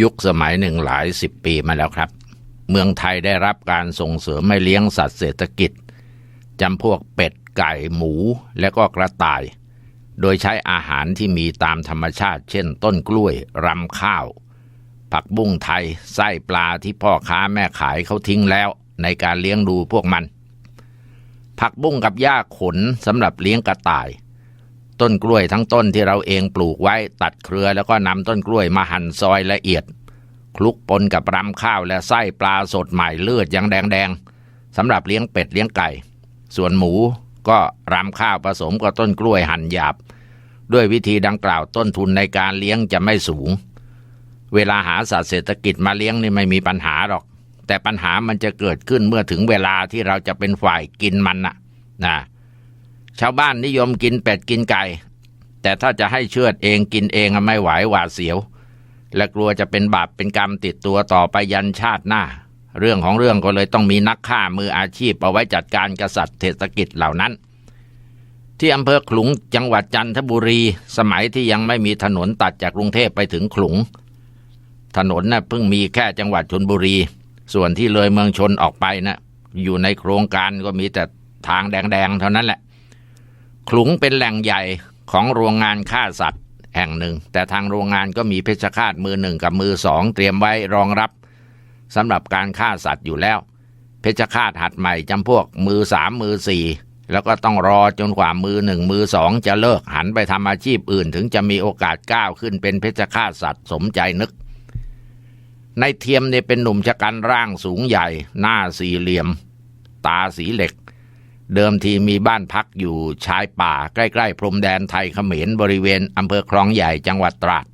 ยุคสมัยหนึ่งหลายสิบปีมาแล้วครับ เมืองไทยได้รับการส่งเสริมไม่เลี้ยงสัตว์เศรษฐกิจจำพวกเป็ดไก่หมู และก็กระต่าย โดยใช้อาหารที่มีตามธรรมชาติ เช่น ต้นกล้วยรำข้าว ผักบุ้งไทยไส้ปลาที่พ่อค้าแม่ขายเขาทิ้งแล้ว ในการเลี้ยงดูพวกมัน ผักบุ้งกับหญ้าขนสำหรับเลี้ยงกระต่าย ต้นกล้วยทั้งต้นที่เราเองปลูกไว้ตัดเครือแล้วก็นำต้นกล้วยมาหั่นซอยละเอียด คลุกปนกับรำข้าวและไส้ปลาสดใหม่เลือดยังแดงๆสำหรับเลี้ยงเป็ดเลี้ยงไก่ ส่วนหมูก็รำข้าวผสมกับต้นกล้วยหั่นหยาบ ด้วยวิธีดังกล่าวต้นทุนในการเลี้ยงจะไม่สูง เวลาหาสัตว์เศรษฐกิจมาเลี้ยงนี่ไม่มีปัญหาหรอก แต่ปัญหามันจะเกิดขึ้นเมื่อถึงเวลาที่เราจะเป็นฝ่ายกินมันน่ะนะ ชาวบ้านนิยมกินเป็ดกินไก่ แต่ถ้าจะให้เชือดเองกินเองไม่ไหวหวาดเสียว และกลัวจะเป็นบาปเป็นกรรมติดตัวต่อไปยันชาติหน้า เรื่องของเรื่องก็เลยต้องมีนักฆ่ามืออาชีพเอาไว้จัดการกษัตริย์เศรษฐกิจเหล่านั้น ที่อำเภอขลุงจังหวัดจันทบุรี สมัยที่ยังไม่มีถนนตัดจากกรุงเทพไปถึงขลุง ถนนน่ะเพิ่งมีแค่จังหวัดชนบุรี ส่วนที่เลยเมืองชนออกไปนะอยู่ในโครงการก็มีแต่ทางแดงๆเท่านั้นแหละ ขลุงเป็นแหล่งใหญ่ของโรงงานฆ่าสัตว์แห่งหนึ่ง แต่ทางโรงงานก็มีเพชฌฆาตมือหนึ่งกับมือสองเตรียมไว้รองรับสำหรับการฆ่าสัตว์อยู่แล้ว เพชฌฆาตหัดใหม่จำพวกมือสามมือสี่แล้วก็ต้องรอจนกว่ามือหนึ่งมือสองจะเลิกหันไปทำอาชีพอื่น ถึงจะมีโอกาสก้าวขึ้นเป็นเพชฌฆาตสัตว์สมใจนึกในเทียมเนี่ยเป็นหนุ่มชะกันร่างสูงใหญ่ หน้าสี่เหลี่ยม ตาสีเหล็ก เดิมทีมีบ้านพักอยู่ชายป่าใกล้ๆพรมแดนไทยเขมรบริเวณอำเภอคลองใหญ่จังหวัดตราด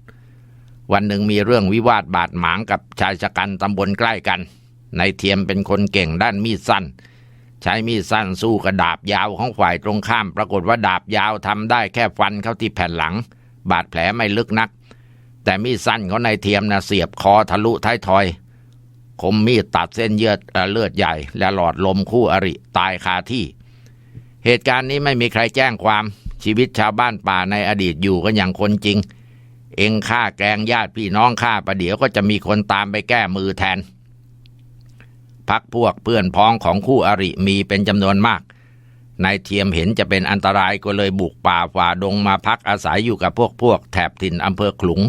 วันหนึ่งมีเรื่องวิวาทบาดหมางกับชายชะกันตำบลใกล้กัน ในเทียมเป็นคนเก่งด้านมีดสั้น ใช้มีดสั้นสู้กับดาบยาวของฝ่ายตรงข้าม ปรากฏว่าดาบยาวทำได้แค่ฟันเข้าที่แผ่นหลัง บาดแผลไม่ลึกนัก แต่มีดสั้นของนายเทียมนะเสียบคอทะลุท้ายทอยคมมีดตัดเส้นเยือดเอ่อเลือดใหญ่ และหลอดลมคู่อริตายคาที่ เหตุการณ์นี้ไม่มีใครแจ้งความชีวิตชาวบ้านป่าในอดีตอยู่กันอย่างคนจริง เองฆ่าแกงญาติพี่น้องฆ่าประเดี๋ยวก็จะมีคนตามไปแก้มือแทน พักพวกเพื่อนพ้องของคู่อริมีเป็นจำนวนมากนายเทียมเห็นจะเป็นอันตรายก็เลยบุกป่าฝ่าดงมาพักอาศัยอยู่กับพวกพวกแถบถิ่นอำเภอขลุง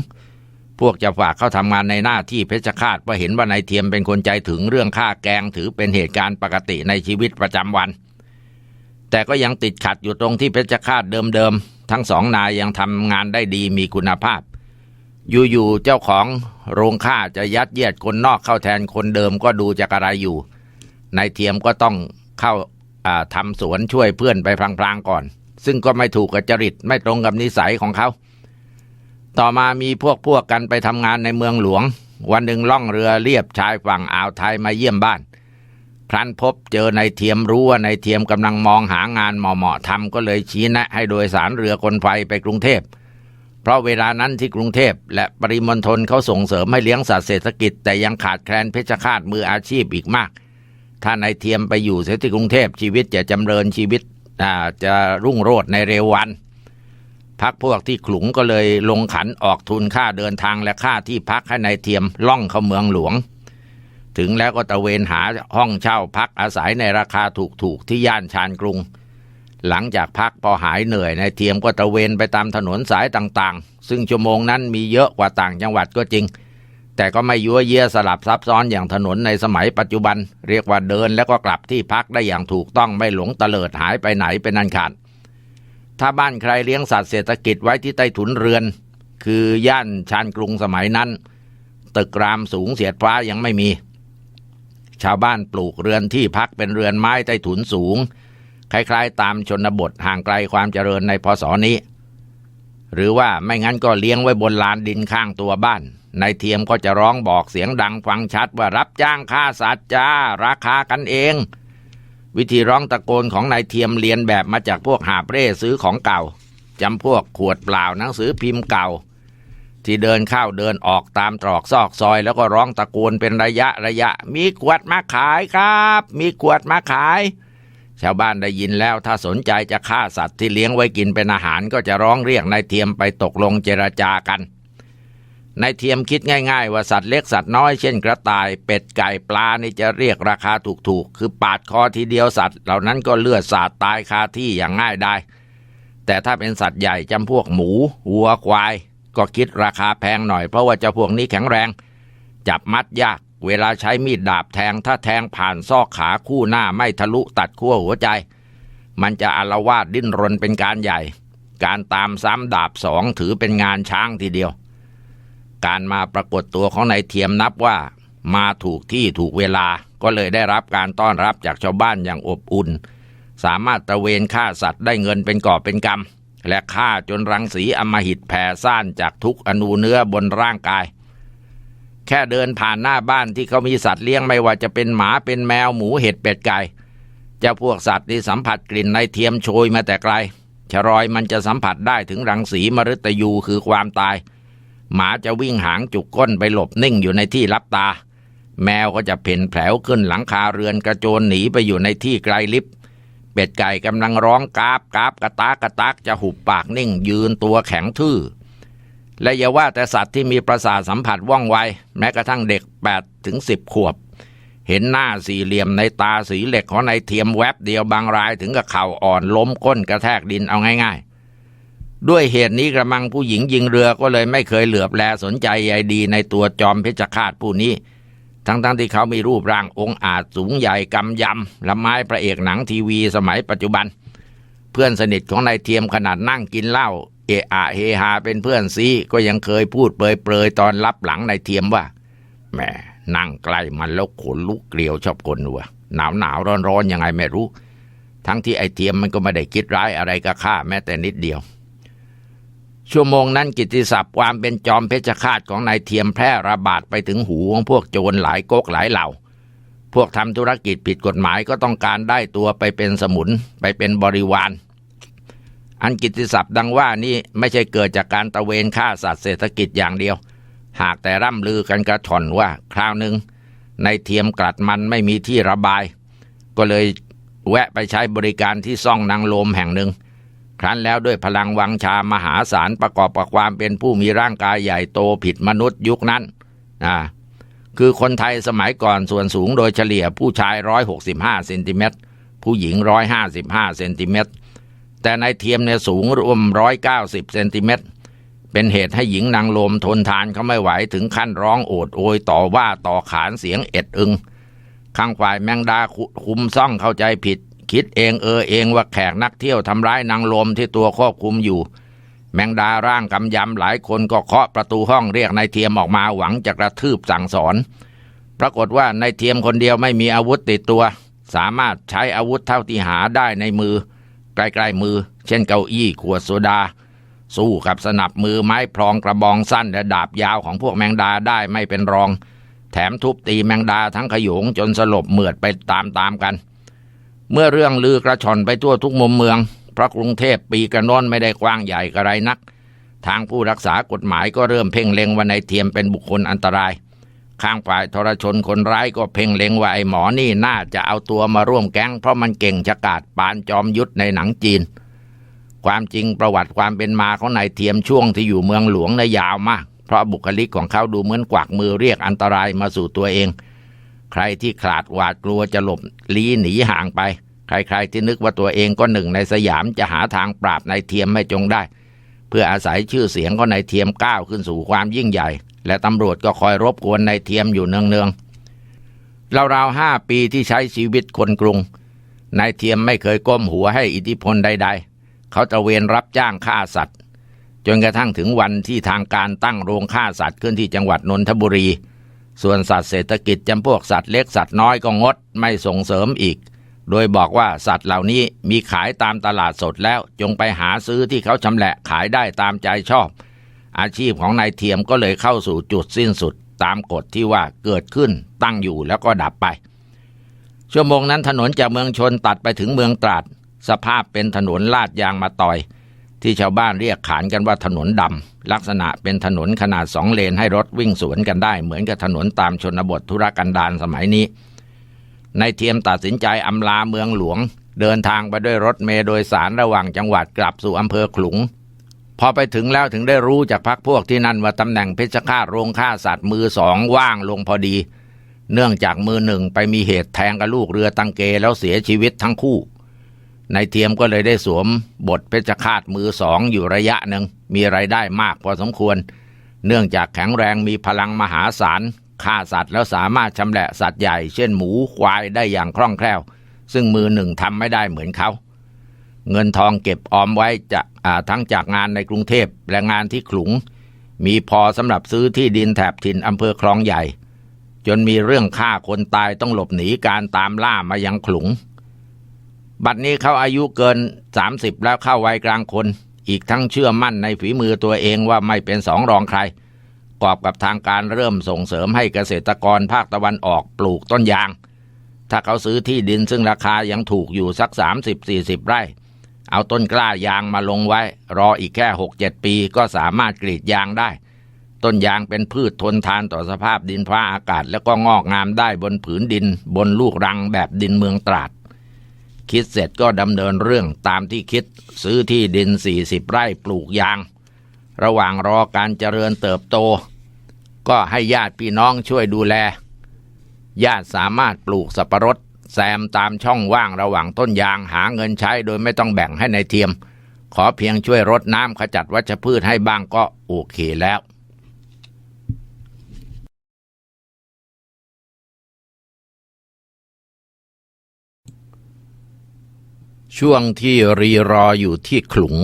พวกจะฝากเข้าทำงานในหน้าที่เพชฌฆาตเพราะเห็นว่านายเทียมเป็นคนใจถึงเรื่องฆ่าแกงถือเป็นเหตุการณ์ปกติในชีวิตประจำวัน แต่ก็ยังติดขัดอยู่ตรงที่เพชฌฆาตเดิมๆ ทั้งสองนายยังทำงานได้ดีมีคุณภาพ อยู่ๆ เจ้าของโรงฆ่าจะยัดเยียดคนนอกเข้าแทนคนเดิมก็ดูจะกระไรอยู่นายเทียมก็ต้องเข้าทำสวนช่วยเพื่อนไปพลางๆก่อน ซึ่งก็ไม่ถูกกับจริตไม่ตรงกับนิสัยของเขา ต่อมามีพวกพวกกันไปทำงานในเมืองหลวง วันหนึ่งล่องเรือเลียบชายฝั่งอ่าวไทยมาเยี่ยมบ้าน ครั้นพบเจอนายเทียมรู้ว่านายเทียมกำลังมองหางานเหมาะๆทำก็เลยชี้แนะให้โดยสารเรือคนไฟไปกรุงเทพ เพราะเวลานั้นที่กรุงเทพและปริมณฑลเขาส่งเสริมให้เลี้ยงสัตว์เศรษฐกิจ แต่ยังขาดแคลนเพชฌฆาตมืออาชีพอีกมาก ถ้านายเทียมไปอยู่เสียที่กรุงเทพชีวิตจะจำเริญชีวิตจะรุ่งโรจน์ในเร็ววันพักพวกที่ขลุงก็เลยลงขันออกทุนค่าเดินทางและค่าที่พักให้นายเทียมล่องเข้าเมืองหลวง ถึงแล้วก็ตะเวนหาห้องเช่าพักอาศัยในราคาถูกๆที่ย่านชานกรุง หลังจากพักพอหายเหนื่อยนายเทียมก็ตะเวนไปตามถนนสายต่างๆ ซึ่งชั่วโมงนั้นมีเยอะกว่าต่างจังหวัดก็จริง แต่ก็ไม่ยั่วเยี่ยสลับซับซ้อนอย่างถนนในสมัยปัจจุบัน เรียกว่าเดินแล้วก็กลับที่พักได้อย่างถูกต้องไม่หลงเตลิดหายไปไหนเป็นอันขาดถ้าบ้านใครเลี้ยงสัตว์เศรษฐกิจไว้ที่ใต้ถุนเรือน คือย่านชานกรุงสมัยนั้น ตึกรามสูงเสียดฟ้ายังไม่มี ชาวบ้านปลูกเรือนที่พักเป็นเรือนไม้ใต้ถุนสูง คล้ายๆ ตามชนบทห่างไกลความเจริญในพศนี้ หรือว่าไม่งั้นก็เลี้ยงไว้บนลานดินข้างตัวบ้านนายเทียมก็จะร้องบอกเสียงดังฟังชัดว่ารับจ้างฆ่าสัตว์จ้า ราคากันเอง วิธีร้องตะโกนของนายเทียมเรียนแบบมาจากพวกหาบเร่ซื้อของเก่าจำพวกขวดเปล่าหนังสือพิมพ์เก่า ที่เดินเข้าเดินออกตามตรอกซอกซอย แล้วก็ร้องตะโกนเป็นระยะระยะ มีขวดมาขายครับ มีขวดมาขาย ชาวบ้านได้ยินแล้วถ้าสนใจจะฆ่าสัตว์ที่เลี้ยงไว้กินเป็นอาหารก็จะร้องเรียกนายเทียมไปตกลงเจรจากันในเทียมคิดง่ายๆ ว่าสัตว์เล็กสัตว์น้อยเช่นกระต่ายเป็ดไก่ปลานี่จะเรียกราคาถูกๆ คือปาดคอทีเดียวสัตว์ เหล่านั้นก็เลือดสาดตายคาที่อย่างง่ายได้ แต่ถ้าเป็นสัตว์ใหญ่จำพวกหมูวัวควาย ก็คิดราคาแพงหน่อยเพราะว่าเจ้าพวกนี้แข็งแรง จับมัดยาก เวลาใช้มีดดาบแทง ถ้าแทงผ่านซอกขาคู่หน้าไม่ทะลุตัดขั้วหัวใจ มันจะอารวาดดิ้นรนเป็นการใหญ่ การตามซ้ำดาบสองถือเป็นงานช้างทีเดียว การมาปรากฏตัวของนายเทียมนับว่า มาถูกที่ถูกเวลาก็เลยได้รับการต้อนรับจากชาวบ้านอย่างอบอุ่น สามารถตระเวนฆ่าสัตว์ได้เงินเป็นก่อบเป็นกำ และฆ่าจนรังสีอมหิตแผ่ซ่านจากทุกอนูเนื้อบนร่างกาย แค่เดินผ่านหน้าบ้านที่เขามีสัตว์เลี้ยงไม่ว่าจะเป็นหมาเป็นแมวหมูเห็ดเป็ดไก่เจ้าพวกสัตว์ที่สัมผัสกลิ่นในเทียมโชยมาแต่ไกลชรอยมันจะสัมผัสได้ถึงรังสีมฤตยูคือความตาย หมาจะวิ่งหางจุกก้นไปหลบนิ่งอยู่ในที่ลับตา แมวก็จะเพ่นแผลวขึ้นหลังคาเรือนกระโจนหนีไปอยู่ในที่ไกลลิบ เป็ดไก่กำลังร้องกาบกาบกระตากกระตากจะหุบปากนิ่ง ยืนตัวแข็งทื่อ และอย่าว่าแต่สัตว์ที่มีประสาทสัมผัสว่องไว แม้กระทั่งเด็ก8ถึง10 ขวบ เห็นหน้าสี่เหลี่ยมในตาสีเหล็กของนายเทียมแวบเดียวบางรายถึงกับเข่าอ่อนล้มก้นกระแทกดินเอาง่ายๆ ด้วยเหตุนี้กระมังผู้หญิงยิงเรือก็เลยไม่เคยเหลือบแลสนใจใยดีในตัวจอมเพชฌฆาตผู้นี้ ทั้งๆทที่เขามีรูปร่างองค์อาจสูงใหญ่กำยำละไม้พระเอกหนังทีวีสมัยปัจจุบัน เพื่อนสนิทของนายเทียมขนาดนั่งกินเหล้าเอะอะเฮฮาเป็นเพื่อนซีก็ยังเคยพูดเปรยๆตอนรับหลังนายเทียมว่าแหมนั่งใกล้มันแล้วขนลุกเกลียวชอบคนวะหนาวหนาวร้อนร้อนยังไงไม่รู้ ทั้งที่ไอเทียมมันก็ไม่ได้คิดร้ายอะไรกับข้าแม้แต่นิดเดียว ชั่วโมงนั้นกิตติศัพท์ความเป็นจอมเพชฌฆาตของนายเทียมแพร่ระบาดไปถึงหูของพวกโจรหลายก๊กหลายเหล่า พวกทำธุรกิจผิดกฎหมายก็ต้องการได้ตัวไปเป็นสมุนไปเป็นบริวาร อันกิตติศัพท์ดังว่านี่ไม่ใช่เกิดจากการตะเวนฆ่าสัตว์เศรษฐกิจอย่างเดียว หากแต่ร่ำลือกันกระถอนว่าคราวหนึ่งในเทียมกลัดมันไม่มีที่ระบาย ก็เลยแวะไปใช้บริการที่ซ่องนางโลมแห่งหนึ่ง ครั้นแล้วด้วยพลังวังชามหาศาลประกอบกับความเป็นผู้มีร่างกายใหญ่โตผิดมนุษย์ยุคนั้นนะคือคนไทยสมัยก่อนส่วนสูงโดยเฉลี่ยผู้ชาย 165เซนติเมตรผู้หญิง 155เซนติเมตรแต่ในเทียมเนี่ยสูงรวม 190เซนติเมตรเป็นเหตุให้หญิงนางลมทนทานเขาไม่ไหวถึงขั้นร้องโอดโอยต่อว่าต่อขานเสียงเอ็ดอึงข้างฝ่ายแมงดาคุมซ่องเข้าใจผิด คิดเองเออเองว่าแขกนักเที่ยวทำร้ายนางลมที่ตัวควบคุมอยู่ แมงดาร่างกำยำหลายคนก็เคาะประตูห้องเรียกนายเทียมออกมาหวังจะกระทืบสั่งสอน ปรากฏว่านายเทียมคนเดียวไม่มีอาวุธติดตัว สามารถใช้อาวุธเท่าที่หาได้ในมือ ใกล้ๆมือ เช่นเก้าอี้ขวดโซดา สู้กับสนับมือไม้พลองกระบองสั้นและดาบยาวของพวกแมงดาได้ไม่เป็นรอง แถมทุบตีแมงดาทั้งขยงจนสลบเหมือดไปตามๆกัน เมื่อเรื่องลือกระชอนไปทั่วทุกมุมเมือง เพราะกรุงเทพปีกระนอนไม่ได้กว้างใหญ่กระไรนัก ทางผู้รักษากฎหมายก็เริ่มเพ่งเล็งว่าในายเทียมเป็นบุคคลอันตราย ข้างฝ่ายทรชนคนร้ายก็เพ่งเล็งว่าไอ้หมอนี่น่าจะเอาตัวมาร่วมแก๊ง เพราะมันเก่งฉกาจปานจอมยุทธในหนังจีน ความจริงประวัติความเป็นมาของนายเทียมช่วงที่อยู่เมืองหลวงในะยาวมาก เพราะบุคลิกของเขาดูเหมือนกวักมือเรียกอันตรายมาสู่ตัวเอง ใครที่ขาดหวาดกลัวจะหลบลี้หนีห่างไป ใครๆที่นึกว่าตัวเองก็หนึ่งในสยามจะหาทางปราบนายเทียมไม่จงได้ เพื่ออาศัยชื่อเสียงของนายเทียมก้าวขึ้นสู่ความยิ่งใหญ่ และตำรวจก็คอยรบกวนนายเทียมอยู่เนืองๆราวๆห้าปีที่ใช้ชีวิตคนกรุงนายเทียมไม่เคยก้มหัวให้อิทธิพลใด ๆ เขาตะเวนรับจ้างฆ่าสัตว์ จนกระทั่งถึงวันที่ทางการตั้งโรงฆ่าสัตว์ขึ้นที่จังหวัดนนทบุรี ส่วนสัตว์เศรษฐกิจจำพวกสัตว์เล็กสัตว์น้อยก็งดไม่ส่งเสริมอีก โดยบอกว่าสัตว์เหล่านี้มีขายตามตลาดสดแล้วจงไปหาซื้อที่เขาชำแหละขายได้ตามใจชอบ อาชีพของนายเทียมก็เลยเข้าสู่จุดสิ้นสุดตามกฎที่ว่าเกิดขึ้นตั้งอยู่แล้วก็ดับไป ชั่วโมงนั้นถนนจากเมืองชนตัดไปถึงเมืองตราด สภาพเป็นถนนลาดยางมาต่อย ที่ชาวบ้านเรียกขานกันว่าถนนดำลักษณะเป็นถนนขนาดสองเลนให้รถวิ่งสวนกันได้ เหมือนกับถนนตามชนบทธุรกันดารสมัยนี้นายเทียมตัดสินใจอำลาเมืองหลวง เดินทางไปด้วยรถเมล์โดยสารระหว่างจังหวัดกลับสู่อำเภอขลุง พอไปถึงแล้วถึงได้รู้จากพักพวกที่นั่นว่าตำแหน่งเพชฌฆาตโรงฆ่าสัตว์มือสองว่างลงพอดี เนื่องจากมือหนึ่งไปมีเหตุแทงกับลูกเรือตังเกแล้วเสียชีวิตทั้งคู่ นายเทียมก็เลยได้สวมบทเพชฌฆาตมือสองอยู่ระยะหนึ่งมีไรายได้มากพอสมควร เนื่องจากแข็งแรงมีพลังมหาศาลฆ่าสัตว์แล้วสามารถชำแหละสัตว์ใหญ่ เช่นหมูควายได้อย่างคล่องแคล่ว ซึ่งมือหนึ่งทำไม่ได้เหมือนเขา เงินทองเก็บออมไว้จะทั้งจากงานในกรุงเทพและงานที่ขลุง มีพอสำหรับซื้อที่ดินแถบถิ่นอำเภอคลองใหญ่ จนมีเรื่องฆ่าคนตายต้องหลบหนีการตามล่ามายังขลุง บัดนี้เขาอายุเกิน 30 แล้วเข้าวัยกลางคน อีกทั้งเชื่อมั่นในฝีมือตัวเองว่าไม่เป็นสองรองใคร กอบกับทางการเริ่มส่งเสริมให้เกษตรกรภาคตะวันออกปลูกต้นยาง ถ้าเขาซื้อที่ดินซึ่งราคายังถูกอยู่สัก 30-40 ไร่ เอาต้นกล้ายางมาลงไว้ รออีกแค่ 6-7 ปีก็สามารถกรีดยางได้ต้นยางเป็นพืชทนทานต่อสภาพดินฟ้าอากาศ แล้วก็งอกงามได้บนผืนดิน บนลูกรังแบบดินเมืองตราด คิดเสร็จก็ดำเนินเรื่องตามที่คิดซื้อที่ดิน 40 ไร่ปลูกยาง ระหว่างรอการเจริญเติบโต ก็ให้ญาติพี่น้องช่วยดูแล ญาติสามารถปลูกสับปะรดแซมตามช่องว่างระหว่างต้นยางหาเงินใช้โดยไม่ต้องแบ่งให้ในเทียม ขอเพียงช่วยรดน้ำขจัดวัชพืชให้บ้างก็โอเคแล้ว ช่วงที่รีรออยู่ที่ขลุง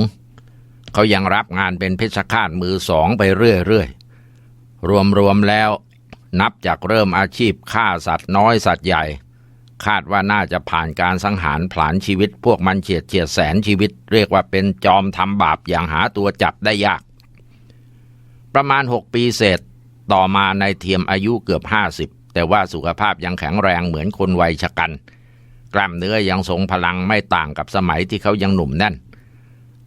เขายังรับงานเป็นเพชฌฆาตมือสองไปเรื่อยๆ รวมๆแล้ว นับจากเริ่มอาชีพฆ่าสัตว์น้อยสัตว์ใหญ่ คาดว่าน่าจะผ่านการสังหารผลาญชีวิต พวกมันเฉียดเฉียดแสนชีวิต เรียกว่าเป็นจอมทำบาปอย่างหาตัวจับได้ยาก ประมาณหกปีเศษต่อมาในเทียมอายุเกือบห้าสิบแต่ว่าสุขภาพยังแข็งแรงเหมือนคนวัยชะกัน กล้ามเนื้อยังทรงพลังไม่ต่างกับสมัยที่เขายังหนุ่มแน่น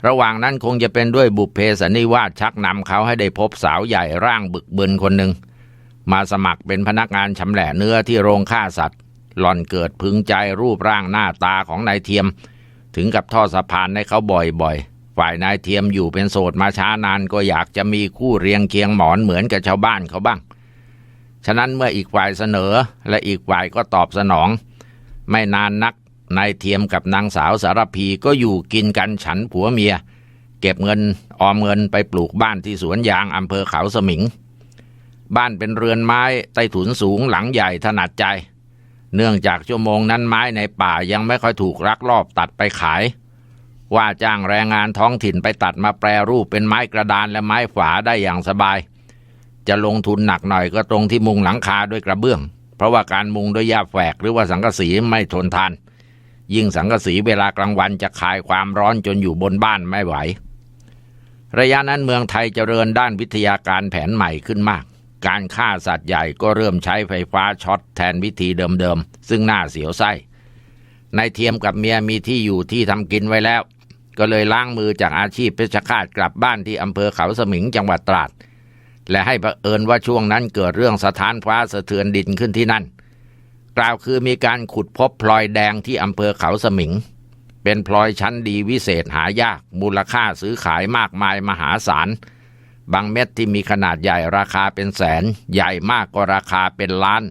ระหว่างนั้นคงจะเป็นด้วยบุพเพสันนิวาสชักนำเขาให้ได้พบสาวใหญ่ร่างบึกบึนคนหนึ่ง มาสมัครเป็นพนักงานชำแหละเนื้อที่โรงฆ่าสัตว์ หล่อนเกิดพึงใจรูปร่างหน้าตาของนายเทียม ถึงกับทอดสะพานให้เขาบ่อยๆ ฝ่ายนายเทียมอยู่เป็นโสดมาช้านานก็อยากจะมีคู่เรียงเคียงหมอนเหมือนกับชาวบ้านเขาบ้าง ฉะนั้นเมื่ออีกฝ่ายเสนอและอีกฝ่ายก็ตอบสนอง ไม่นานนักนายเทียมกับนางสาวสารพีก็อยู่กินกันฉันผัวเมีย เก็บเงินออมเงินไปปลูกบ้านที่สวนยางอำเภอเขาสมิง บ้านเป็นเรือนไม้ใต้ถุนสูงหลังใหญ่ถนัดใจ เนื่องจากชั่วโมงนั้นไม้ในป่ายังไม่ค่อยถูกรักรอบตัดไปขาย ว่าจ้างแรงงานท้องถิ่นไปตัดมาแปรรูปเป็นไม้กระดานและไม้ฝาได้อย่างสบาย จะลงทุนหนักหน่อยก็ตรงที่มุงหลังคาด้วยกระเบื้อง เพราะว่าการมุงด้วยหญ้าแฝกหรือว่าสังกะสีไม่ทนทาน ยิ่งสังกสีเวลากลางวันจะคายความร้อนจนอยู่บนบ้านไม่ไหว ระยะนั้นเมืองไทยเจริญด้านวิทยาการแผนใหม่ขึ้นมาก การฆ่าสัตว์ใหญ่ก็เริ่มใช้ไฟฟ้าช็อตแทนวิธีเดิมๆ ซึ่งน่าเสียวไส้นายเทียมกับเมียมีที่อยู่ที่ทำกินไว้แล้ว ก็เลยล้างมือจากอาชีพเพชฌฆาตกลับบ้านที่อำเภอเขาสมิงจังหวัดตราด และให้ประเอิญว่าช่วงนั้นเกิดเรื่องสถานฟ้าสะเทือนดินขึ้นที่นั่น กล่าวคือมีการขุดพบพลอยแดงที่อำเภอเขาสมิง เป็นพลอยชั้นดีวิเศษหายาก มูลค่าซื้อขายมากมายมหาศาล บางเม็ดที่มีขนาดใหญ่ราคาเป็นแสน ใหญ่มากก็ราคาเป็นล้าน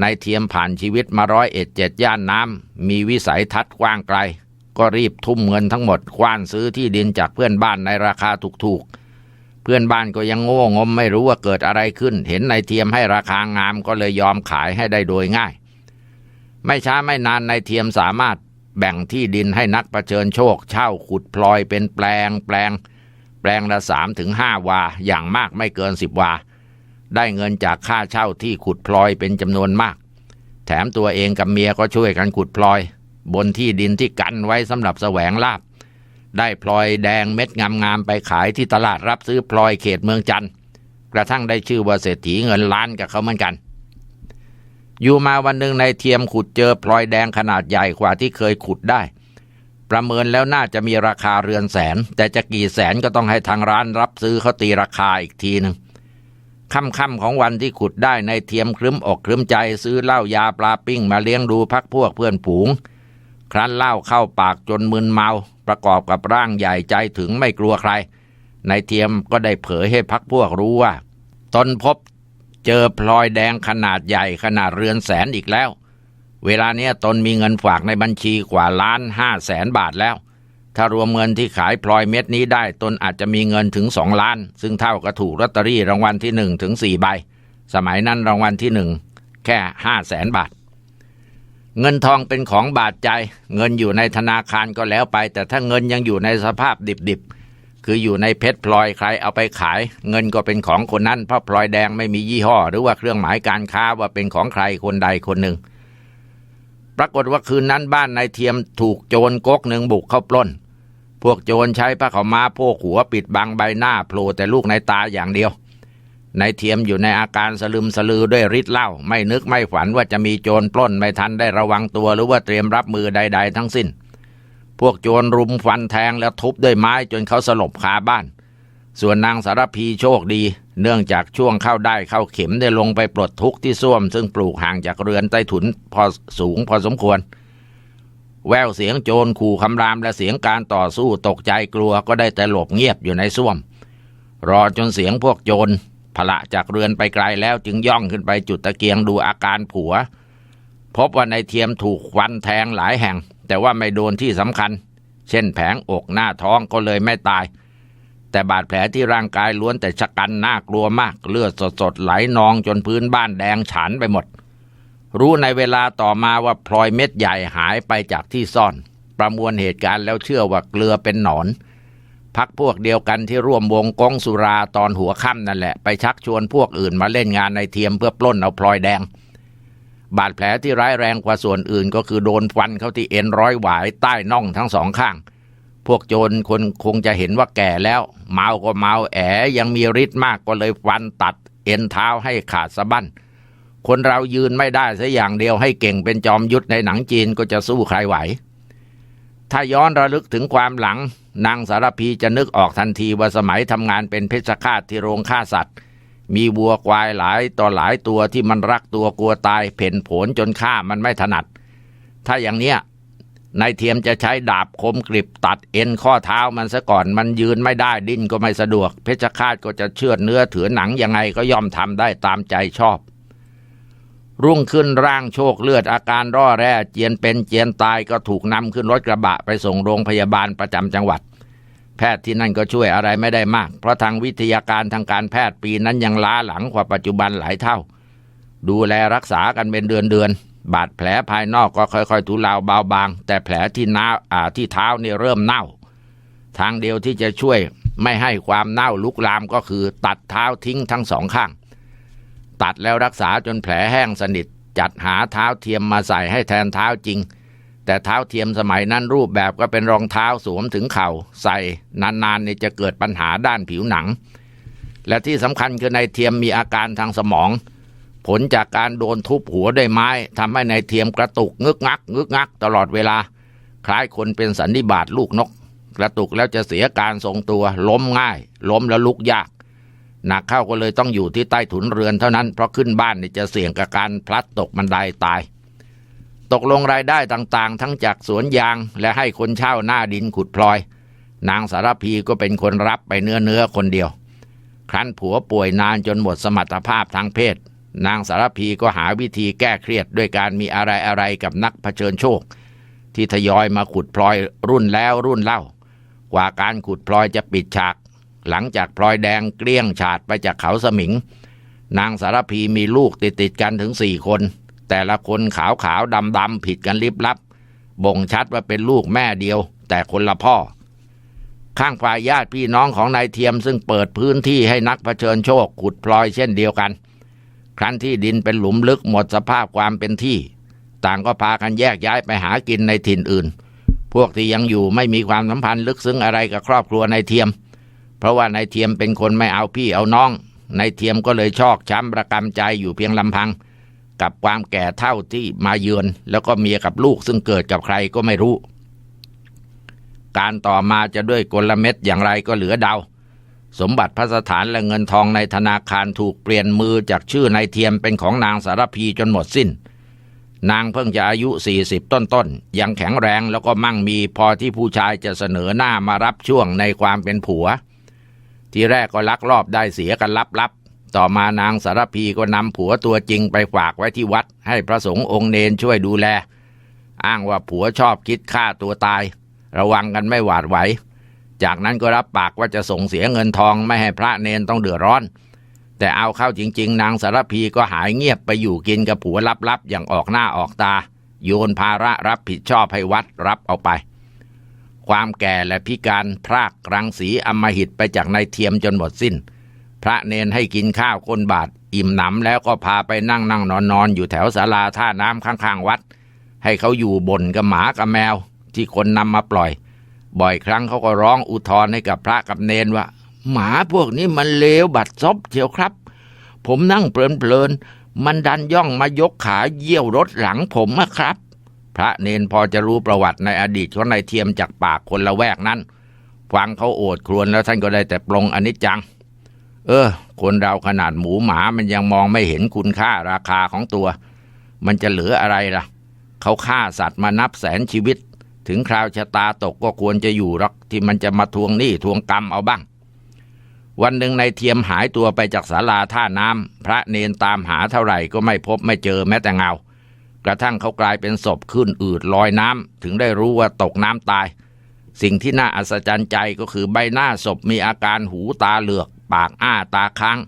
ในเทียมผ่านชีวิตมาร้อยเอ็ดเจ็ดย่านน้ำมีวิสัยทัศน์กว้างไกล ก็รีบทุ่มเงินทั้งหมดคว้านซื้อที่ดินจากเพื่อนบ้านในราคาถูกๆ เพื่อนบ้านก็ยังโง่งมไม่รู้ว่าเกิดอะไรขึ้น เห็นนายเทียมให้ราคางามก็เลยยอมขายให้ได้โดยง่าย ไม่ช้าไม่นานนายเทียมสามารถแบ่งที่ดินให้นักประเชิญโชค เช่าขุดพลอยเป็นแปลงแปลง แปลงละสามถึงห้าวา อย่างมากไม่เกินสิบวา ได้เงินจากค่าเช่าที่ขุดพลอยเป็นจำนวนมาก แถมตัวเองกับเมียก็ช่วยกันขุดพลอย บนที่ดินที่กันไว้สำหรับแสวงลาบ ได้พลอยแดงเม็ดงามๆไปขายที่ตลาดรับซื้อพลอยเขตเมืองจันทร์กระทั่งได้ชื่อว่าเศรษฐีเงินล้านกับเขาเหมือนกัน อยู่มาวันหนึ่งในเทียมขุดเจอพลอยแดงขนาดใหญ่กว่าที่เคยขุดได้ ประเมินแล้วน่าจะมีราคาเรือนแสน แต่จะกี่แสนก็ต้องให้ทางร้านรับซื้อเขาตีราคาอีกทีหนึ่งค่ำๆของวันที่ขุดได้ในเทียมครึ้มอกครึ้มใจซื้อเหล้ายาปลาปิ้งมาเลี้ยงดูพักพวกเพื่อนผูง ครั้นเหล้าเข้าปากจนมึนเมา ประกอบกับร่างใหญ่ใจถึงไม่กลัวใคร นายเทียมก็ได้เผยให้พักพวกรู้ว่า ตนพบเจอพลอยแดงขนาดใหญ่ขนาดเรือนแสนอีกแล้ว เวลาเนี้ยตนมีเงินฝากในบัญชีกว่าล้านห้าแสนบาทแล้ว ถ้ารวมเงินที่ขายพลอยเม็ดนี้ได้ ตนอาจจะมีเงินถึงสองล้าน ซึ่งเท่ากับถูกลอตเตอรี่รางวัลที่หนึ่งถึงสี่ใบ สมัยนั้นรางวัลที่หนึ่งแค่ห้าแสนบาท เงินทองเป็นของบาดใจ เงินอยู่ในธนาคารก็แล้วไป แต่ถ้าเงินยังอยู่ในสภาพดิบๆ คืออยู่ในเพชรพลอยใครเอาไปขาย เงินก็เป็นของคนนั้นเพราะพลอยแดงไม่มียี่ห้อ หรือว่าเครื่องหมายการค้าว่าเป็นของใครคนใดคนหนึ่ง ปรากฏว่าคืนนั้นบ้านนายเทียมถูกโจรก๊กหนึ่งบุกเข้าปล้น พวกโจรใช้ผ้าขาวม้าโพกหัวปิดบังใบหน้าโผล่แต่ลูกในตาอย่างเดียว นายเทียมอยู่ในอาการสลึมสลือด้วยฤทธิ์เหล้าไม่นึกไม่ฝันว่าจะมีโจรปล้นไม่ทันได้ระวังตัวหรือว่าเตรียมรับมือใด ๆ ทั้งสิ้น พวกโจรรุมฟันแทงแล้วทุบด้วยไม้จนเขาสลบคาบ้าน ส่วนนางสารพีโชคดี เนื่องจากช่วงเข้าได้เข้าเข็มได้ลงไปปลดทุกข์ที่ส้วม ซึ่งปลูกห่างจากเรือนใต้ถุนพอสูงพอสมควร แววเสียงโจรขู่คำรามและเสียงการต่อสู้ตกใจกลัวก็ได้แต่หลบเงียบอยู่ในส้วม รอจนเสียงพวกโจร พละจากเรือนไปไกลแล้วจึงย่องขึ้นไปจุดตะเกียงดูอาการผัว พบว่าในเทียมถูกควันแทงหลายแห่ง แต่ว่าไม่โดนที่สำคัญ เช่นแผงอกหน้าท้องก็เลยไม่ตาย แต่บาดแผลที่ร่างกายล้วนแต่ชะกันน่ากลัวมาก เลือดสดๆไหลนองจนพื้นบ้านแดงฉานไปหมด รู้ในเวลาต่อมาว่าพลอยเม็ดใหญ่หายไปจากที่ซ่อน ประมวลเหตุการณ์แล้วเชื่อว่าเกลือเป็นหนอน พักพวกเดียวกันที่ร่วมวงกงสุราตอนหัวค่ำนั่นแหละ ไปชักชวนพวกอื่นมาเล่นงานในเทียมเพื่อปล้นเอาพลอยแดง บาดแผลที่ร้ายแรงกว่าส่วนอื่นก็คือโดนฟันเข้าที่เอ็นร้อยหวายใต้น่องทั้งสองข้าง พวกโจรคนคงจะเห็นว่าแก่แล้ว เมาก็เมาแอยังมีฤทธิ์มากก็เลยฟันตัด เอ็นเท้าให้ขาดสะบั้นคนเรายืนไม่ได้สัอย่างเดียวให้เก่งเป็นจอมยุทธในหนังจีนก็จะสู้ใครไหว ถ้าย้อนระลึกถึงความหลัง นางสารพีจะนึกออกทันทีว่าสมัยทำงานเป็นเพชฌฆาตที่โรงฆ่าสัตว์ มีวัวควายหลายต่อหลายตัวที่มันรักตัวกลัวตายเพ่นผลจนฆ่ามันไม่ถนัด ถ้าอย่างเนี้ยนายเทียมจะใช้ดาบคมกริบตัดเอ็นข้อเท้ามันซะก่อนมันยืนไม่ได้ดิ้นก็ไม่สะดวก เพชฌฆาตก็จะเชือดเนื้อถือหนังยังไงก็ย่อมทำได้ตามใจชอบ รุ่งขึ้นร่างโชคเลือดอาการร่อแร่เจียนเป็นเจียนตายก็ถูกนำขึ้นรถกระบะไปส่งโรงพยาบาลประจำจังหวัด แพทย์ที่นั่นก็ช่วยอะไรไม่ได้มาก เพราะทางวิทยาการทางการแพทย์ปีนั้นยังล้าหลังกว่าปัจจุบันหลายเท่า ดูแลรักษากันเป็นเดือนเดือนๆบาดแผลภายนอกก็ค่อยๆทุเลาเบาบาง แต่แผลที่น้าที่เท้านี่เริ่มเน่า ทางเดียวที่จะช่วยไม่ให้ความเน่าลุกลามก็คือตัดเท้าทิ้งทั้งสองข้าง ตัดแล้วรักษาจนแผลแห้งสนิท จัดหาเท้าเทียมมาใส่ให้แทนเท้าจริง แต่เท้าเทียมสมัยนั้นรูปแบบก็เป็นรองเท้าสวมถึงเข่า ใส่นานๆนี่จะเกิดปัญหาด้านผิวหนัง และที่สำคัญคือในเทียมมีอาการทางสมอง ผลจากการโดนทุบหัวด้วยไม้ทำให้ในเทียมกระตุกงึกงักงึกงัก ตลอดเวลา คล้ายคนเป็นสันนิบาตลูกนก กระตุกแล้วจะเสียการทรงตัวล้มง่าย ล้มแล้วลุกยาก หนักเข้าก็เลยต้องอยู่ที่ใต้ถุนเรือนเท่านั้น เพราะขึ้นบ้านนี่จะเสี่ยงกับการพลัดตกบันไดตาย ตกลงรายได้ต่างๆ ทั้งจากสวนยางและให้คนเช่าหน้าดินขุดพลอย นางสารพีก็เป็นคนรับไปเนื้อเนื้อคนเดียว ครั้นผัวป่วยนานจนหมดสมรรถภาพทางเพศ นางสารพีก็หาวิธีแก้เครียดด้วยการมีอะไรอะไรๆกับนักเผชิญโชค ที่ทยอยมาขุดพลอยรุ่นแล้วรุ่นเล่ากว่าการขุดพลอยจะปิดฉาก หลังจากพลอยแดงเกลี้ยงฉาดไปจากเขาสมิง นางสารพีมีลูกติดติดกันถึงสี่คน แต่ละคนขาวขาวดำดำผิดกันลิบลับ บ่งชัดว่าเป็นลูกแม่เดียว แต่คนละพ่อ ข้างฝ่ายญาติพี่น้องของนายเทียมซึ่งเปิดพื้นที่ให้นักเผชิญโชคขุดพลอยเช่นเดียวกัน ครั้นที่ดินเป็นหลุมลึกหมดสภาพความเป็นที่ ต่างก็พากันแยกย้ายไปหากินในถิ่นอื่น พวกที่ยังอยู่ไม่มีความสัมพันธ์ลึกซึ้งอะไรกับครอบครัวนายเทียมเเพราะว่านายเทียมเป็นคนไม่เอาพี่เอาน้องนายเทียมก็เลยชอกช้ำประกำใจอยู่เพียงลำพัง กับความแก่เท่าที่มาเยือน แล้วก็เมียกับลูกซึ่งเกิดกับใครก็ไม่รู้ การต่อมาจะด้วยกลเม็ดอย่างไรก็เหลือเดา สมบัติพระสถานและเงินทองในธนาคารถูกเปลี่ยนมือจากชื่อนายเทียมเป็นของนางสารพีจนหมดสิ้น นางเพิ่งจะอายุ 40 ต้นๆยังแข็งแรงแล้วก็มั่งมีพอที่ผู้ชายจะเสนอหน้ามารับช่วงในความเป็นผัว ทีแรกก็ลักลอบได้เสียกันลับๆ ต่อมานางสารพีก็นำผัวตัวจริงไปฝากไว้ที่วัด ให้พระสงฆ์องค์เนนช่วยดูแล อ้างว่าผัวชอบคิดฆ่าตัวตาย ระวังกันไม่หวาดไหว จากนั้นก็รับปากว่าจะส่งเสียเงินทองไม่ให้พระเนนต้องเดือดร้อน แต่เอาเข้าจริง ๆ นางสารพีก็หายเงียบไปอยู่กินกับผัวลับๆอย่างออกหน้าออกตา โยนภาระรับผิดชอบให้วัดรับเอาไป ความแก่และพิการพรากรังสีอมหิตไปจากนายเทียมจนหมดสิ้น พระเนนให้กินข้าวก้นบาท อิ่มหนำแล้วก็พาไปนั่งนั่งนอนนอนอยู่แถวศาลาท่าน้ำข้างๆวัด ให้เขาอยู่บ่นกับหมากับแมว ที่คนนำมาปล่อย บ่อยครั้งเขาก็ร้องอุทธรให้กับพระกับเนนว่า หมาพวกนี้มันเลวบัดซบเชียวครับ ผมนั่งเพลินๆมันดันย่องมายกขาเยี่ยวรถหลังผมอะครับ พระเนนพอจะรู้ประวัติในอดีตของนายเทียมจากปากคนละแวกนั้น ฟังเขาโอดครวญแล้วท่านก็ได้แต่ปลงอนิจจัง เออ คนเราขนาดหมูหมามันยังมองไม่เห็นคุณค่าราคาของตัว มันจะเหลืออะไรล่ะ เขาฆ่าสัตว์มานับแสนชีวิต ถึงคราวชะตาตกก็ควรจะอยู่รอกที่มันจะมาทวงหนี้ทวงกรรมเอาบ้าง วันหนึ่งนายเทียมหายตัวไปจากศาลาท่าน้ำพระเนนตามหาเท่าไหร่ก็ไม่พบไม่เจอแม้แต่เงา กระทั่งเขากลายเป็นศพขึ้นอืดลอยน้ำถึงได้รู้ว่าตกน้ำตาย สิ่งที่น่าอัศจรรย์ใจก็คือใบหน้าศพมีอาการหูตาเหลือก ปากอ้าตาค้าง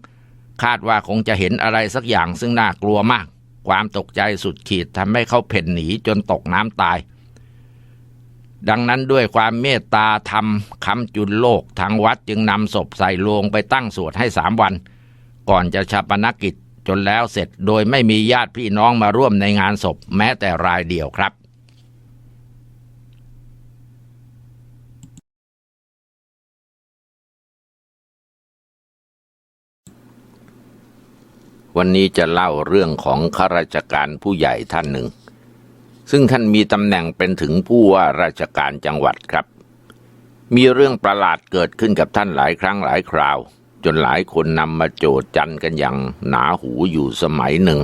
คาดว่าคงจะเห็นอะไรสักอย่างซึ่งน่ากลัวมาก ความตกใจสุดขีดทำให้เขาเพ่นหนีจนตกน้ำตาย ดังนั้นด้วยความเมตตาธรรมคำจุนโลกทางวัดจึงนำศพใส่โลงไปตั้งสวดให้สามวัน ก่อนจะชาปนกิจ จนแล้วเสร็จโดยไม่มีญาติพี่น้องมาร่วมในงานศพแม้แต่รายเดียวครับวันนี้จะเล่าเรื่องของข้าราชการผู้ใหญ่ท่านหนึ่ง ซึ่งท่านมีตำแหน่งเป็นถึงผู้ว่าราชการจังหวัดครับ มีเรื่องประหลาดเกิดขึ้นกับท่านหลายครั้งหลายคราว จนหลายคนนำมาโจดจันกันอย่างหนาหูอยู่สมัยหนึ่ง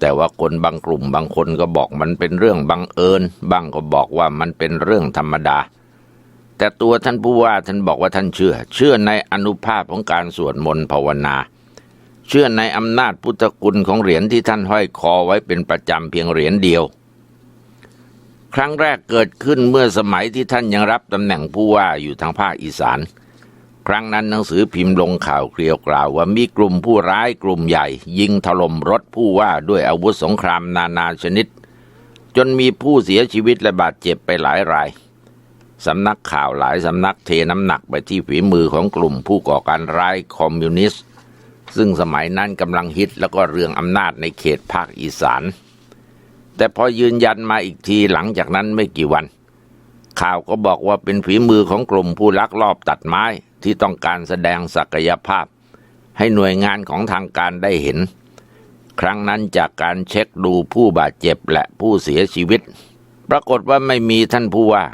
แต่ว่าคนบางกลุ่มบางคนก็บอกมันเป็นเรื่องบังเอิญบางก็บอกว่ามันเป็นเรื่องธรรมดา แต่ตัวท่านผู้ว่าท่านบอกว่าท่านเชื่อ เชื่อในอนุภาพของการสวดมนต์ภาวนา เชื่อในอำนาจพุทธคุณของเหรียญที่ท่านห้อยคอไว้เป็นประจำเพียงเหรียญเดียวครั้งแรกเกิดขึ้นเมื่อสมัยที่ท่านยังรับตำแหน่งผู้ว่าอยู่ทางภาคอีสาน ครั้งนั้นหนังสือพิมพ์ลงข่าวเกลียวกล่าวว่ามีกลุ่มผู้ร้ายกลุ่มใหญ่ ยิงถล่มรถผู้ว่าด้วยอาวุธสงครามนานาชนิด จนมีผู้เสียชีวิตและบาดเจ็บไปหลายรายสำนักข่าวหลายสำนักเทน้ำหนักไปที่ฝีมือของกลุ่มผู้ก่อการร้ายคอมมิวนิสต์ ซึ่งสมัยนั้นกำลังฮิตแล้วก็เรื่องอำนาจในเขตภาคอีสาน แต่พอยืนยันมาอีกทีหลังจากนั้นไม่กี่วัน ข่าวก็บอกว่าเป็นฝีมือของกลุ่มผู้ลักลอบตัดไม้ ที่ต้องการแสดงศักยภาพ ให้หน่วยงานของทางการได้เห็น ครั้งนั้นจากการเช็คดูผู้บาดเจ็บและผู้เสียชีวิต ปรากฏว่าไม่มีท่านผู้ว่า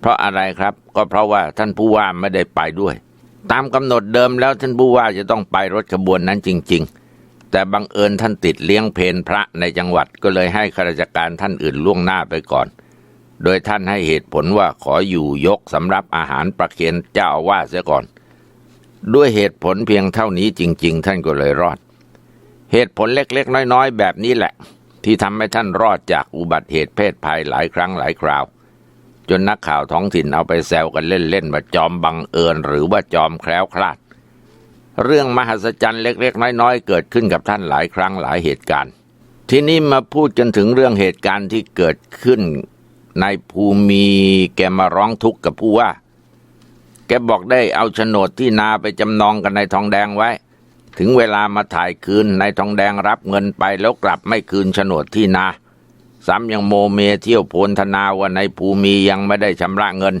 เพราะอะไรครับก็เพราะว่าท่านผู้ว่าไม่ได้ไปด้วย ตามกำหนดเดิมแล้วท่านผู้ว่าจะต้องไปรถขบวนนั้นจริง ๆ แต่บังเอิญท่านติดเลี้ยงเพนพระในจังหวัดก็เลยให้ข้าราชการท่านอื่นล่วงหน้าไปก่อน โดยท่านให้เหตุผลว่าขออยู่ยกสำรับอาหารประเคนเจ้าอาวาสเสียก่อน ด้วยเหตุผลเพียงเท่านี้จริง ๆ ท่านก็เลยรอด เหตุผลเล็กๆ น้อยๆ แบบนี้แหละ ที่ทำให้ท่านรอดจากอุบัติเหตุเพศภัยหลายครั้งหลายคราว จนนักข่าวท้องถิ่นเอาไปแซวกันเล่นๆว่าจอมบังเอิญหรือว่าจอมแคล้วคลาด เรื่องมหัศจรรย์เล็ก ๆ น้อยๆ เกิดขึ้นกับท่านหลายครั้งหลายเหตุการณ์ ทีนี้มาพูดกันถึงเรื่องเหตุการณ์ที่เกิดขึ้น ในภูมิแกมาร้องทุกข์กับผู้ว่า แกบอกได้เอาโฉนดที่นาไปจำนองกับนในทองแดงไว้ ถึงเวลามาถ่ายคืนในทองแดงรับเงินไปแล้วกลับไม่คืนโฉนดที่นา ซ้ำยังโมเมเที่ยวโพลธนาว่าในภูมิยังไม่ได้ชำระเงิน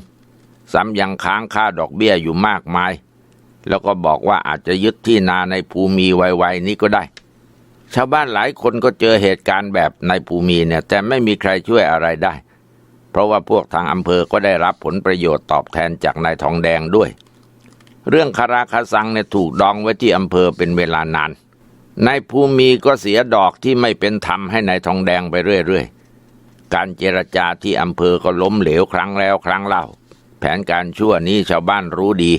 ซ้ำยังค้างค่าดอกเบี้ยอยู่มากมาย แล้วก็บอกว่าอาจจะยึดที่นาในภูมิไวๆนี้ก็ได้ชาวบ้านหลายคนก็เจอเหตุการณ์แบบในภูมิเนี่ย แต่ไม่มีใครช่วยอะไรได้ เพราะว่าพวกทางอำเภอก็ได้รับผลประโยชน์ตอบแทนจากนายทองแดงด้วย เรื่องคาราคาซังเนี่ยถูกดองไว้ที่อำเภอเป็นเวลานานนายภูมิก็เสียดอกที่ไม่เป็นธรรมให้นายทองแดงไปเรื่อยๆ การเจรจาที่อำเภอก็ล้มเหลวครั้งแล้วครั้งเล่า แผนการชั่วนี้ชาวบ้านรู้ดี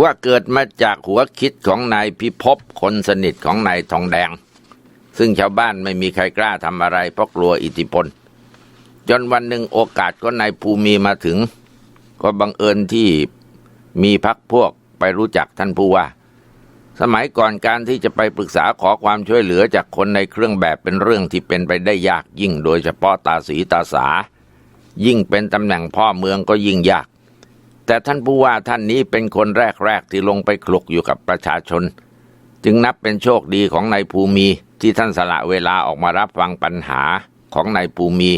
ว่าเกิดมาจากหัวคิดของนายพิภพคนสนิทของนายทองแดง ซึ่งชาวบ้านไม่มีใครกล้าทำอะไรเพราะกลัวอิทธิพล จนวันหนึ่งโอกาสก็นายภูมีมาถึง ก็บังเอิญที่มีพักพวกไปรู้จักท่านผู้ว่า สมัยก่อนการที่จะไปปรึกษาขอความช่วยเหลือจากคนในเครื่องแบบเป็นเรื่องที่เป็นไปได้ยากยิ่งโดยเฉพาะตาสีตาสา ยิ่งเป็นตำแหน่งพ่อเมืองก็ยิ่งยาก แต่ท่านผู้ว่าท่านนี้เป็นคนแรกๆที่ลงไปคลุกอยู่กับประชาชน จึงนับเป็นโชคดีของนายภูมิที่ท่านสละเวลาออกมารับฟังปัญหาของนายภูมิ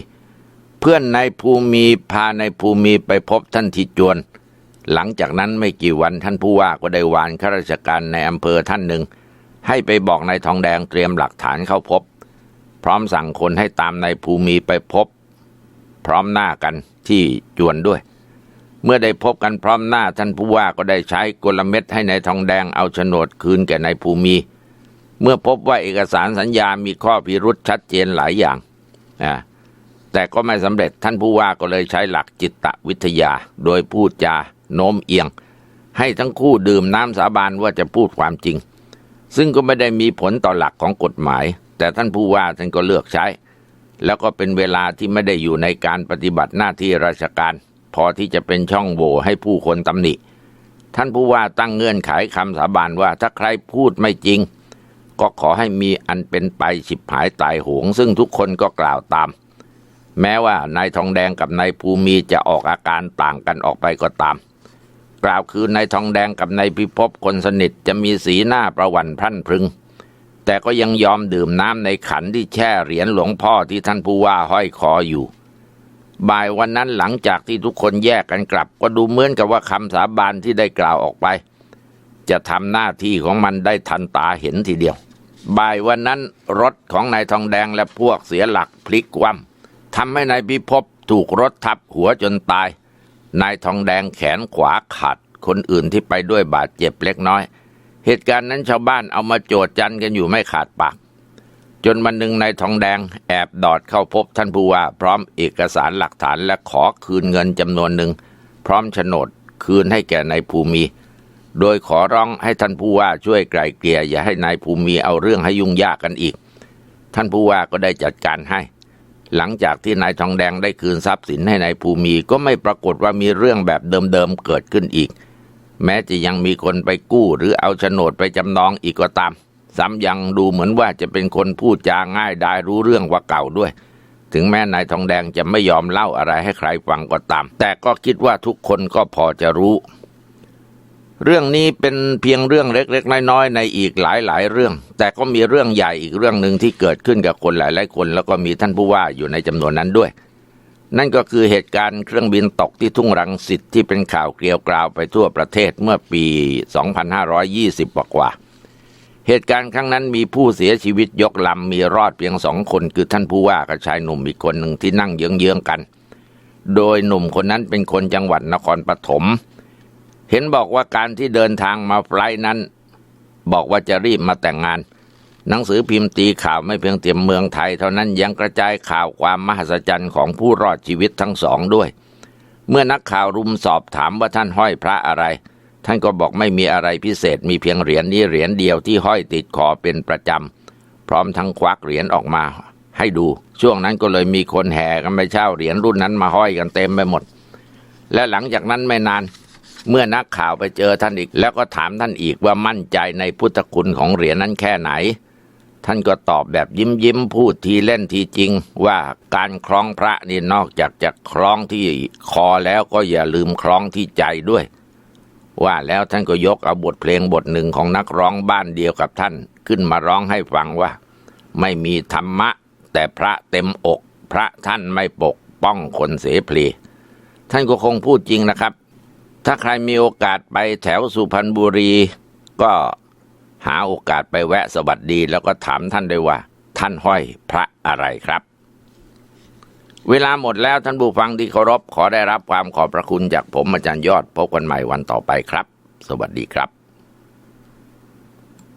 เพื่อนนายภูมิพานายภูมิไปพบท่านทิจวน หลังจากนั้นไม่กี่วันท่านผู้ว่าก็ได้วานข้าราชการในอำเภอท่านหนึ่ง ให้ไปบอกนายทองแดงเตรียมหลักฐานเข้าพบ พร้อมสั่งคนให้ตามนายภูมิไปพบ พร้อมหน้ากันที่จวนด้วย เมื่อได้พบกันพร้อมหน้าท่านผู้ว่าก็ได้ใช้กลเม็ดให้ในายทองแดงเอาโฉนดคืนแก่นายภูมิ เมื่อพบว่าเอกสารสัญญามีข้อพิรุษชัดเจนหลายอย่างอ่า แต่ก็ไม่สำเร็จท่านผู้ว่าก็เลยใช้หลักจิตวิทยา โดยพูดจาโน้มเอียง ให้ทั้งคู่ดื่มน้ำสาบานว่าจะพูดความจริง ซึ่งก็ไม่ได้มีผลต่อหลักของกฎหมาย แต่ท่านผู้ว่าท่านก็เลือกใช้ แล้วก็เป็นเวลาที่ไม่ได้อยู่ในการปฏิบัติหน้าที่ราชการ พอที่จะเป็นช่องโหว่ให้ผู้คนตำหนิท่านผู้ว่าตั้งเงื่อนไขคำสาบานว่าถ้าใครพูดไม่จริง ก็ขอให้มีอันเป็นไปฉิบหายตายโหง ซึ่งทุกคนก็กล่าวตาม แม้ว่านายทองแดงกับนายภูมิจะออกอาการต่างกันออกไปก็ตาม กล่าวคือนายทองแดงกับนายพิภพคนสนิทจะมีสีหน้าประวันพรั่นพรึง แต่ก็ยังยอมดื่มน้ำในขันที่แช่เหรียญหลวงพ่อที่ท่านผู้ว่าห้อยคออยู่ บ่ายวันนั้นหลังจากที่ทุกคนแยกกันกลับ ก็ดูเหมือนกับว่าคำสาบานที่ได้กล่าวออกไป จะทำหน้าที่ของมันได้ทันตาเห็นทีเดียว บ่ายวันนั้นรถของนายทองแดงและพวกเสียหลักพลิกคว่ำ ทำให้นายพิภพถูกรถทับหัวจนตาย นายทองแดงแขนขวาขาด คนอื่นที่ไปด้วยบาดเจ็บเล็กน้อย เหตุการณ์นั้นชาวบ้านเอามาโจดจันกันอยู่ไม่ขาดปากจนวันหนึ่งนายทองแดงแอบดอดเข้าพบท่านผู้ว่า พร้อมเอกสารหลักฐานและขอคืนเงินจำนวนหนึ่ง พร้อมโฉนดคืนให้แก่นายภูมิ โดยขอร้องให้ท่านผู้ว่าช่วยไกล่เกลี่ยอย่าให้นายภูมิเอาเรื่องให้ยุ่งยากกันอีก ท่านผู้ว่าก็ได้จัดการให้ หลังจากที่นายทองแดงได้คืนทรัพย์สินให้นายภูมิก็ไม่ปรากฏว่ามีเรื่องแบบเดิมๆเกิดขึ้นอีก แม้จะยังมีคนไปกู้หรือเอาโฉนดไปจำนองอีกก็ตาม ซ้ำยังดูเหมือนว่าจะเป็นคนพูดจาง่ายดายรู้เรื่องกว่าเก่าด้วย ถึงแม้นายทองแดงจะไม่ยอมเล่าอะไรให้ใครฟังก็ตาม แต่ก็คิดว่าทุกคนก็พอจะรู้ เรื่องนี้เป็นเพียงเรื่องเล็กๆน้อยๆในอีกหลายๆเรื่อง แต่ก็มีเรื่องใหญ่อีกเรื่องหนึ่งที่เกิดขึ้นกับคนหลายๆคน แล้วก็มีท่านผู้ว่าอยู่ในจำนวนนั้นด้วย นั่นก็คือเหตุการณ์เครื่องบินตกที่ทุ่งรังสิตที่เป็นข่าวเกลียวกราวไปทั่วประเทศเมื่อปี 2520 กว่ากว่า เหตุการณ์ครั้งนั้นมีผู้เสียชีวิตยกลำมีรอดเพียงสองคนคือท่านผู้ว่ากับชายหนุ่มอีกคนหนึ่งที่นั่งเยื้องๆกัน โดยหนุ่มคนนั้นเป็นคนจังหวัดนครปฐม เห็นบอกว่าการที่เดินทางมาไฟล์นั้น บอกว่าจะรีบมาแต่งงาน หนังสือพิมพ์ตีข่าวไม่เพียงเตรียมเมืองไทย เท่านั้นยังกระจายข่าวความมหัศจรรย์ของผู้รอดชีวิตทั้งสองด้วย เมื่อนักข่าวรุมสอบถามว่าท่านห้อยพระอะไร ท่านก็บอกไม่มีอะไรพิเศษมีเพียงเหรียญนี้เหรียญเดียวที่ห้อยติดคอเป็นประจำพร้อมทั้งควักเหรียญออกมา ให้ดู ช่วงนั้นก็เลยมีคนแห่กันไปเช่าเหรียญรุ่นนั้นมาห้อยกันเต็มไปหมด และหลังจากนั้นไม่นาน เมื่อนักข่าวไปเจอท่านอีก แล้วก็ถามท่านอีกว่ามั่นใจในพุทธคุณของเหรียญนั้นแค่ไหน ท่านก็ตอบแบบยิ้มยิ้มพูดทีเล่นทีจริง ว่าการคล้องพระนี่นอกจากจะคล้องที่คอแล้วก็อย่าลืมคล้องที่ใจด้วย ว่าแล้วท่านก็ยกเอาบทเพลงบทหนึ่งของนักร้องบ้านเดียวกับท่านขึ้นมาร้องให้ฟังว่า ไม่มีธรรมะ แต่พระเต็มอก พระท่านไม่ปกป้องคนเสเพลท่านก็คงพูดจริงนะครับ ถ้าใครมีโอกาสไปแถวสุพรรณบุรี ก็หาโอกาสไปแวะสวัสดีแล้วก็ถามท่านด้วยว่า ท่านห้อยพระอะไรครับ เวลาหมดแล้วท่านผู้ฟังที่เคารพขอได้รับความขอบพระคุณจากผมอาจารย์ยอดพบกันใหม่วันต่อไปครับ สวัสดีครับ